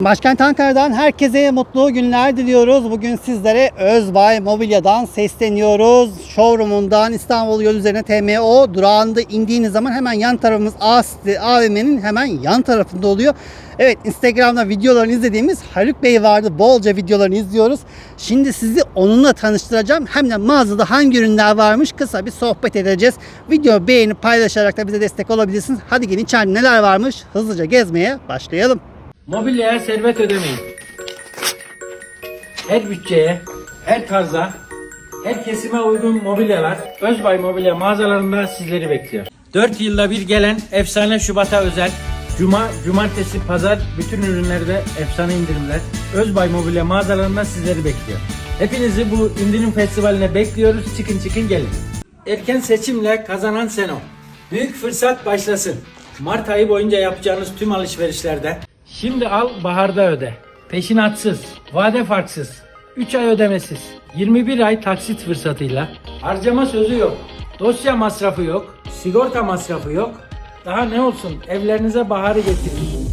Başkent Ankara'dan herkese mutlu günler diliyoruz. Bugün sizlere Özbay Mobilya'dan sesleniyoruz. Showroom'undan İstanbul yol üzerine TMO durağında indiğiniz zaman hemen yan tarafımız AVM'nin hemen yan tarafında oluyor. Evet Instagram'da videolarını izlediğimiz Haluk Bey vardı. Bolca videolarını izliyoruz. Şimdi sizi onunla tanıştıracağım. Hem de mağazada hangi ürünler varmış kısa bir sohbet edeceğiz. Video beğenip paylaşarak da bize destek olabilirsiniz. Hadi gelin içeride neler varmış hızlıca gezmeye başlayalım. Mobilyaya servet ödemeyin. Her bütçeye, her tarza, her kesime uygun mobilyalar Özbay Mobilya mağazalarında sizleri bekliyor. 4 yılda bir gelen efsane Şubat'a özel Cuma, cumartesi, pazar bütün ürünlerde efsane indirimler. Özbay Mobilya mağazalarında sizleri bekliyor. Hepinizi bu indirim festivaline bekliyoruz. Çıkın çıkın gelin. Erken seçimle kazanan sen ol. Büyük fırsat başlasın. Mart ayı boyunca yapacağınız tüm alışverişlerde Şimdi al baharda öde. Peşinatsız, vade farksız, 3 ay ödemesiz, 21 ay taksit fırsatıyla harcama sözü yok, dosya masrafı yok, sigorta masrafı yok. Daha ne olsun evlerinize baharı getirin.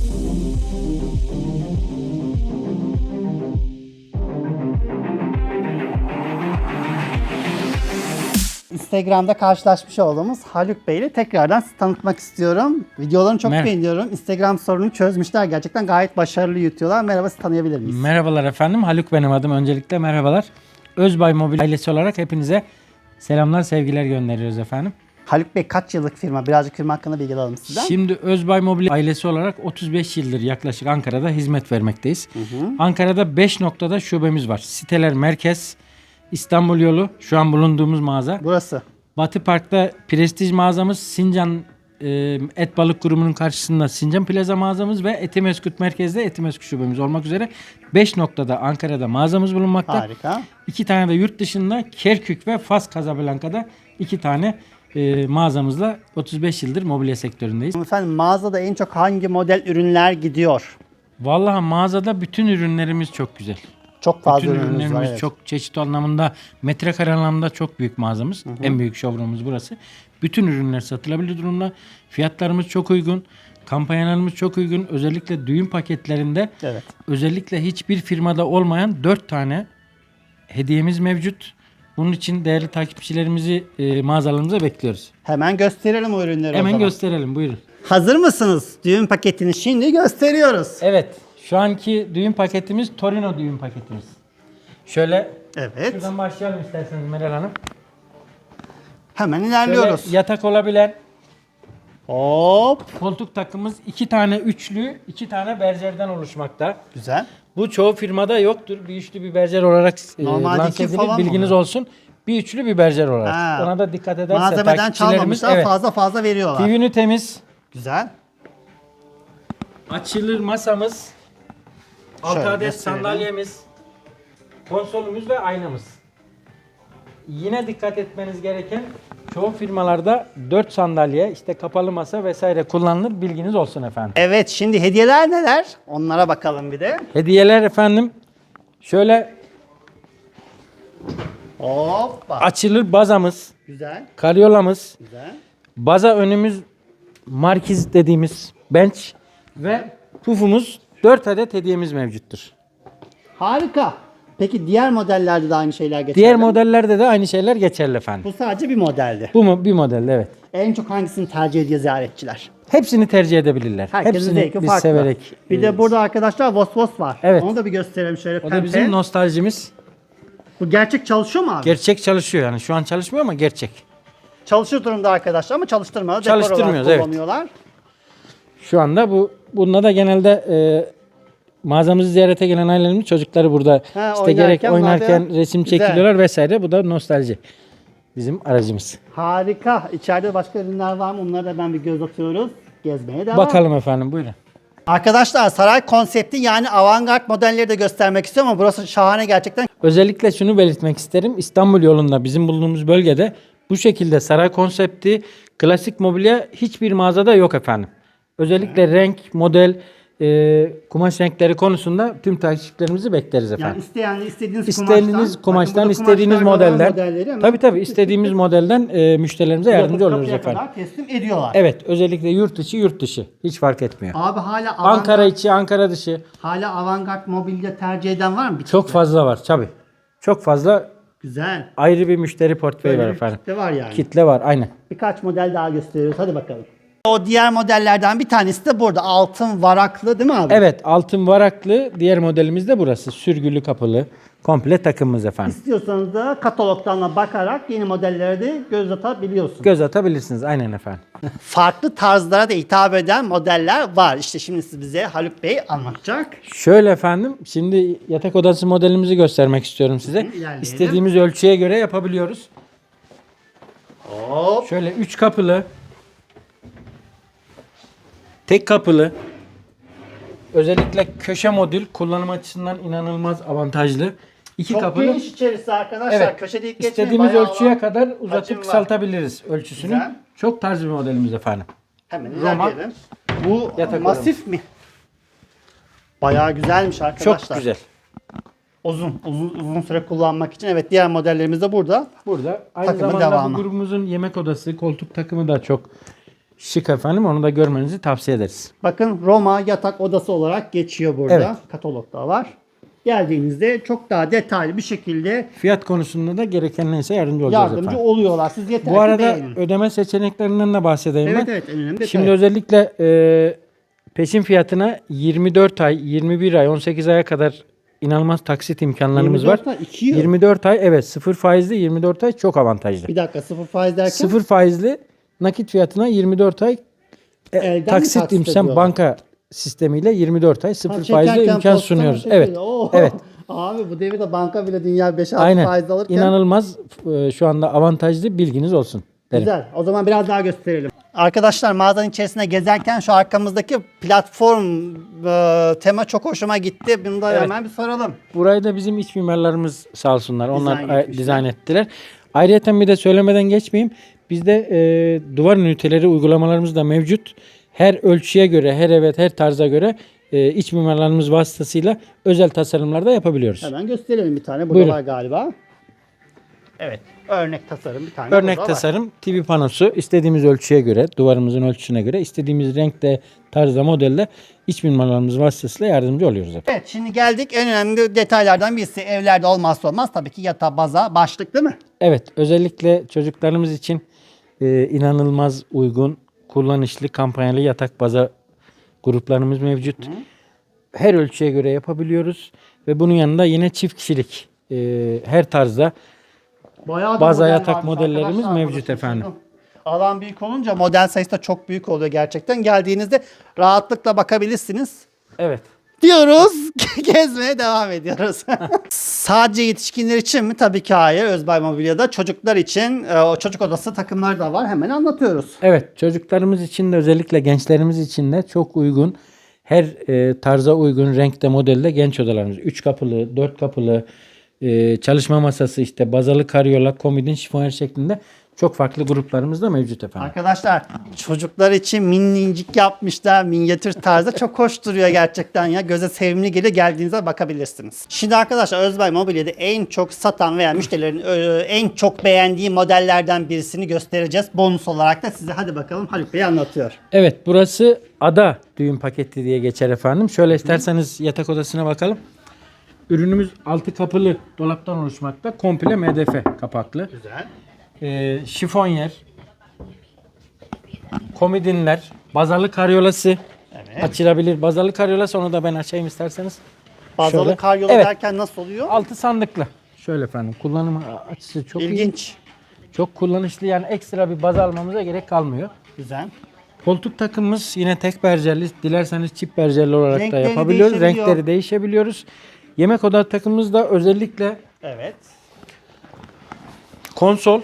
Instagram'da karşılaşmış olduğumuz Haluk Bey ile tekrardan tanıtmak istiyorum. Videolarını çok Mer- beğeniyorum. Instagram sorununu çözmüşler. Gerçekten gayet başarılı yutuyorlar. Merhaba sizi tanıyabilir miyiz? Merhabalar efendim, Haluk benim adım öncelikle merhabalar. Özbay Mobil ailesi olarak hepinize selamlar, sevgiler gönderiyoruz efendim. Haluk Bey kaç yıllık firma? Birazcık firma hakkında bilgi alalım sizden. Şimdi Özbay Mobil ailesi olarak 35 yıldır yaklaşık Ankara'da hizmet vermekteyiz. Ankara'da 5 noktada şubemiz var. Siteler Merkez, İstanbul Yolu, şu an bulunduğumuz mağaza. Burası. Batı Park'ta prestij mağazamız, Sincan e, Et Balık Kurumu'nun karşısında Sincan Plaza mağazamız ve Etimeskut Merkez'de Etimeskut şubemiz olmak üzere 5 noktada Ankara'da mağazamız bulunmakta. Harika. İki tane de yurt dışında Kerkük ve Fas Casablanca'da iki tane e, mağazamızla 35 yıldır mobilya sektöründeyiz. Efendim mağazada en çok hangi model ürünler gidiyor? Vallahi mağazada bütün ürünlerimiz çok güzel. Çok fazla Bütün ürünümüz var. evet. çok çeşit anlamında metrekare anlamda çok büyük mağazamız. En büyük showroomumuz burası. Bütün ürünler satılabilir durumda. Fiyatlarımız çok uygun. Kampanyalarımız çok uygun. Özellikle düğün paketlerinde Evet. özellikle hiçbir firmada olmayan 4 tane hediyemiz mevcut. Bunun için değerli takipçilerimizi e, mağazalarımıza bekliyoruz. Hemen gösterelim o ürünleri o Hemen zaman. gösterelim buyurun. Hazır mısınız? Düğün paketini şimdi gösteriyoruz. Evet şu anki düğün paketimiz Torino düğün paketimiz. Şöyle Evet. şuradan başlayalım isterseniz Meral Hanım. Hemen Şöyle ilerliyoruz. yatak olabilen Hop. koltuk takımız iki tane üçlü, iki tane berzerden oluşmakta. Güzel. Bu çoğu firmada yoktur. Bir üçlü bir berzer olarak e, Normalde lanse edilir. falan mı Bilginiz oluyor? olsun. Bir üçlü bir berzer olarak. Ha. Ona da dikkat ederse Malzemeden çalmamışlar evet. fazla fazla veriyorlar. TV ünitemiz, Güzel. açılır masamız, altı Şöyle adet gösterelim. sandalyemiz, konsolumuz ve aynamız. Yine dikkat etmeniz gereken çoğu firmalarda 4 sandalye, işte kapalı masa vesaire kullanılır. Bilginiz olsun efendim. Evet şimdi hediyeler neler? Onlara bakalım bir de. Hediyeler efendim şöyle Hoppa. açılır bazamız, Güzel. karyolamız, Güzel. baza önümüz markiz dediğimiz bench ve pufumuz 4 adet hediyemiz mevcuttur. Harika. Peki diğer modellerde de aynı şeyler geçerli Diğer mi? modellerde de aynı şeyler geçerli efendim. Bu sadece bir modeldi. Bu mu bir model evet. En çok hangisini tercih ediyor ziyaretçiler? Hepsini tercih edebilirler. Herkesin Hepsini zevki biz farklı. severek. Bir de burada arkadaşlar Vos Vos var. Evet. Onu da bir gösterelim şöyle o pembe. da bizim nostaljimiz. Bu gerçek çalışıyor mu abi? Gerçek çalışıyor yani. Şu an çalışmıyor ama gerçek. Çalışır durumda arkadaşlar ama çalıştırmıyor. Dekor olarak Çalıştırmıyoruz, evet. kullanıyorlar. Şu anda bu bununla da genelde e, mağazamızı ziyarete gelen ailelerimiz çocukları burada Ha, işte gerek oynarken da- resim Güzel. çekiliyorlar vesaire. Bu da nostalji. Bizim aracımız. Harika. İçeride başka ürünler var mı? Onlara da ben bir göz atıyoruz. Gezmeye devam. Bakalım efendim buyurun. Arkadaşlar saray konsepti yani avantgard modelleri de göstermek istiyorum ama burası şahane gerçekten. Özellikle şunu belirtmek isterim. İstanbul yolunda bizim bulunduğumuz bölgede bu şekilde saray konsepti klasik mobilya hiçbir mağazada yok efendim. Özellikle renk, model, e, kumaş renkleri konusunda tüm takipçilerimizi bekleriz efendim. Yani isteyen istediğiniz İstediğiniz kumaştan, kumaştan, istediğiniz hemen Tabii tabii istediğimiz modelden e, müşterilerimize yardımcı oluruz efendim. kadar teslim ediyorlar. Evet özellikle yurt içi yurt dışı hiç fark etmiyor. Abi hala Ankara içi Ankara dışı hala avantgard mobilya tercih eden var mı? Bir çok fazla var tabii. Çok fazla Güzel. ayrı bir müşteri portföyü Böyle var efendim. kitle var yani. Kitle var aynen. Birkaç model daha gösteriyoruz. Hadi bakalım. O diğer modellerden bir tanesi de burada. Altın varaklı değil mi abi? Evet altın varaklı diğer modelimiz de burası. Sürgülü kapılı komple takımımız efendim. İstiyorsanız da katalogdan da bakarak yeni modellere de göz atabiliyorsunuz. Göz atabilirsiniz aynen efendim. Farklı tarzlara da hitap eden modeller var. İşte şimdi siz bize Haluk Bey anlatacak. Şöyle efendim şimdi yatak odası modelimizi göstermek istiyorum size. ilerleyelim. İstediğimiz ölçüye göre yapabiliyoruz. Hop. Şöyle 3 kapılı tek kapılı özellikle köşe modül kullanım açısından inanılmaz avantajlı. İki Çok kapılı. geniş içerisi arkadaşlar. Evet. Köşede ilk geçmeyin. İstediğimiz Bayağı ölçüye alan kadar uzatıp var. kısaltabiliriz ölçüsünü. Güzel. Çok tarz bir modelimiz efendim. Hemen Roma. ilerleyelim. Bu Yatak masif mi? Bayağı güzelmiş arkadaşlar. Çok güzel. Uzun, uzun, uzun süre kullanmak için. Evet diğer modellerimiz de burada. Burada aynı Takımın zamanda devamı. bu grubumuzun yemek odası, koltuk takımı da çok şık efendim. Onu da görmenizi tavsiye ederiz. Bakın Roma yatak odası olarak geçiyor burada. Evet. Katalogda var. Geldiğinizde çok daha detaylı bir şekilde Fiyat konusunda da gereken neyse yardımcı olacağız yardımcı efendim. oluyorlar. Siz yeter Bu arada beğenin. ödeme seçeneklerinden de bahsedeyim Evet ben. evet en önemli detay. Şimdi özellikle e, peşin fiyatına 24 ay, 21 ay, 18 aya kadar inanılmaz taksit imkanlarımız 24 var. ay, iki yıl. 24 ay evet sıfır faizli 24 ay çok avantajlı. Bir dakika sıfır faiz derken Sıfır faizli nakit fiyatına 24 ay e, Elden taksit ediyorlar? banka sistemiyle 24 ay sıfır çekerken imkan sunuyoruz. çekiyor? Evet. Oo. Evet. Abi bu devirde banka bile dünya 5-6 Aynen. faiz alırken İnanılmaz e, şu anda avantajlı bilginiz olsun. Derim. Güzel. O zaman biraz daha gösterelim. Arkadaşlar mağazanın içerisinde gezerken şu arkamızdaki platform e, tema çok hoşuma gitti. Bunu da Evet. hemen bir soralım. Burayı da bizim iç mimarlarımız sağ olsunlar. Onlar Dizayn etmişler. dizayn ettiler. Ayrıca bir de söylemeden geçmeyeyim. Bizde e, duvar üniteleri uygulamalarımız da mevcut. Her ölçüye göre, her evet, her tarza göre e, iç mimarlarımız vasıtasıyla özel tasarımlar da yapabiliyoruz. Hemen gösterelim bir tane. Burada Buyurun. var galiba. Evet. Örnek tasarım bir tane. Örnek burada var. tasarım TV panosu istediğimiz ölçüye göre, duvarımızın ölçüsüne göre, istediğimiz renkte, tarzda, modelle iç mimarlarımız vasıtasıyla yardımcı oluyoruz. efendim. Evet şimdi geldik en önemli detaylardan birisi. Evlerde olmazsa olmaz tabii ki yatağı, baza, başlık değil mi? Evet, özellikle çocuklarımız için e, inanılmaz uygun, kullanışlı, kampanyalı yatak baza gruplarımız mevcut. Her ölçüye göre yapabiliyoruz ve bunun yanında yine çift kişilik e, her tarzda Bayağı Baza yatak modellerimiz mevcut efendim. Alan büyük olunca model sayısı da çok büyük oluyor gerçekten. Geldiğinizde rahatlıkla bakabilirsiniz. evet diyoruz. Gezmeye devam ediyoruz. Sadece yetişkinler için mi? Tabii ki hayır. Özbay Mobilya'da çocuklar için e, o çocuk odası takımları da var. Hemen anlatıyoruz. Evet çocuklarımız için de özellikle gençlerimiz için de çok uygun. Her e, tarza uygun renkte modelde genç odalarımız. 3 kapılı, 4 kapılı, e, çalışma masası işte bazalı karyola, komodin, şifonyer şeklinde çok farklı gruplarımız da mevcut efendim. Arkadaşlar çocuklar için minicik yapmışlar. Minyatür tarzda çok hoş duruyor gerçekten ya. Göze sevimli geliyor. Geldiğinizde bakabilirsiniz. Şimdi arkadaşlar Özbay Mobilya'da en çok satan veya müşterilerin e, en çok beğendiği modellerden birisini göstereceğiz. Bonus olarak da size hadi bakalım Haluk Bey anlatıyor. Evet burası ada düğün paketi diye geçer efendim. Şöyle isterseniz yatak odasına bakalım. Ürünümüz altı kapılı dolaptan oluşmakta. Komple MDF kapaklı. Güzel. Ee, şifonyer, komodinler, bazalı karyolası Evet. açılabilir. Bazalı karyolası onu da ben açayım isterseniz. Bazalı Şöyle. karyola Evet. derken nasıl oluyor? Altı sandıklı. Şöyle efendim kullanım açısı çok iyi. İlginç. Çok kullanışlı yani ekstra bir baz almamıza gerek kalmıyor. Güzel. Koltuk takımımız yine tek berjerli. Dilerseniz çift berjerli olarak Renkleri da yapabiliyoruz. değişebiliyor. Renkleri değişebiliyoruz. Yemek oda takımımız da özellikle Evet. konsol,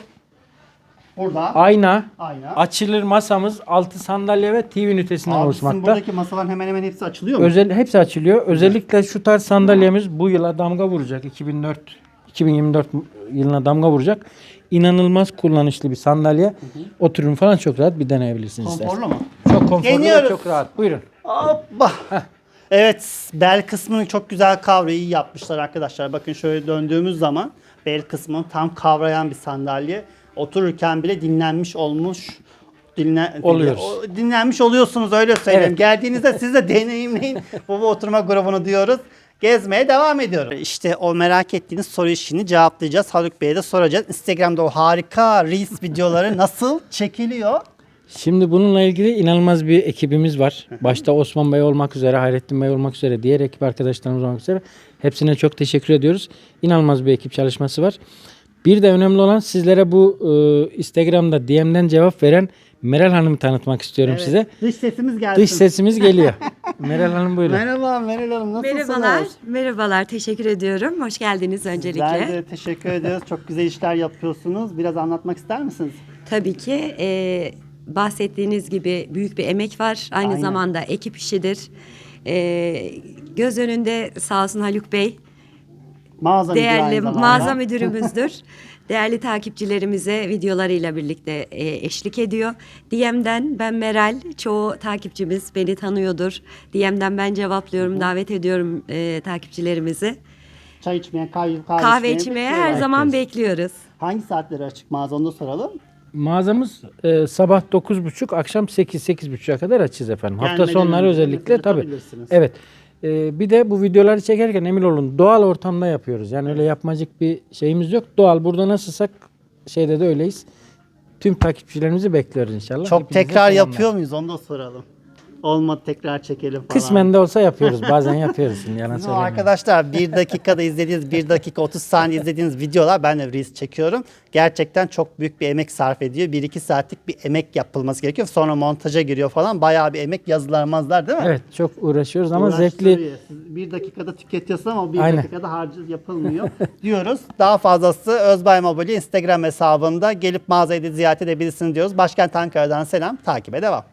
Burada ayna, ayna. açılır masamız, altı sandalye ve TV ünitesinden Abi sizin oluşmakta. buradaki masaların hemen hemen hepsi açılıyor mu? Özel hepsi açılıyor. Özellikle şu tarz sandalyemiz bu yıla damga vuracak. 2004 2024 yılına damga vuracak. İnanılmaz kullanışlı bir sandalye. Oturun falan çok rahat bir deneyebilirsiniz. Konforlu isterseniz. mu? Çok konforlu Deniyoruz. ve çok rahat. Buyurun. Hoppa. Evet bel kısmını çok güzel kavrayı yapmışlar arkadaşlar. Bakın şöyle döndüğümüz zaman bel kısmını tam kavrayan bir sandalye. Otururken bile dinlenmiş olmuş. Dinle, Oluyoruz. o- dinlenmiş oluyorsunuz öyle söyleyeyim. Evet. Geldiğinizde siz de deneyimleyin bu, bu oturma grubunu diyoruz. Gezmeye devam ediyoruz. İşte o merak ettiğiniz soru işini cevaplayacağız. Haluk Bey'e de soracağız. Instagram'da o harika Reels videoları nasıl çekiliyor? Şimdi bununla ilgili inanılmaz bir ekibimiz var. Başta Osman Bey olmak üzere, Hayrettin Bey olmak üzere, diğer ekip arkadaşlarımız olmak üzere hepsine çok teşekkür ediyoruz. İnanılmaz bir ekip çalışması var. Bir de önemli olan sizlere bu e, Instagram'da DM'den cevap veren Meral Hanım'ı tanıtmak istiyorum size. Dış sesimiz gelsin. Dış sesimiz geliyor. Meral Hanım buyurun. Merhaba Meral Hanım nasılsınız? Merhabalar, merhabalar. Teşekkür ediyorum. Hoş geldiniz öncelikle. Sizler de teşekkür ediyoruz. Çok güzel işler yapıyorsunuz. Biraz anlatmak ister misiniz? Tabii ki e, bahsettiğiniz gibi büyük bir emek var. Aynı Aynen. zamanda ekip işidir. E, göz önünde sağ olsun Haluk Bey, Mağaza müdürü değerli zamanda. mağaza müdürümüzdür. Değerli takipçilerimize videolarıyla birlikte e, eşlik ediyor. DM'den ben Meral, çoğu takipçimiz beni tanıyordur. DM'den ben cevaplıyorum, davet ediyorum e, takipçilerimizi. Çay içmeye, kahve, kahve, Kahve içmeye her zaman bekliyoruz. Hangi saatleri açık mağaza onu da soralım. Mağazamız e, sabah 9.30 akşam 8-8.30'a kadar açız efendim. Hafta Gelmeden sonları önce özellikle tabii. Evet. E, bir de bu videoları çekerken emin olun doğal ortamda yapıyoruz. Yani öyle yapmacık bir şeyimiz yok. Doğal burada nasılsak şeyde de öyleyiz. Tüm takipçilerimizi bekliyoruz inşallah. Çok Hepinize tekrar selamlar. yapıyor muyuz onu da soralım. Olmadı tekrar çekelim falan. Kısmen de olsa yapıyoruz. Bazen yapıyoruz. Şimdi yalan söylemiyorum. arkadaşlar bir dakikada izlediğiniz, bir dakika 30 saniye izlediğiniz videolar ben de Reels çekiyorum. Gerçekten çok büyük bir emek sarf ediyor. 1-2 saatlik bir emek yapılması gerekiyor. Sonra montaja giriyor falan. Bayağı bir emek yazılarmazlar değil mi? Evet çok uğraşıyoruz ama zevkli. Siz bir dakikada tüketiyorsun ama bir Aynen. dakikada harcı yapılmıyor diyoruz. Daha fazlası Özbay Mobilya Instagram hesabında gelip mağazayı da ziyaret edebilirsiniz diyoruz. Başkent Ankara'dan selam. Takibe devam.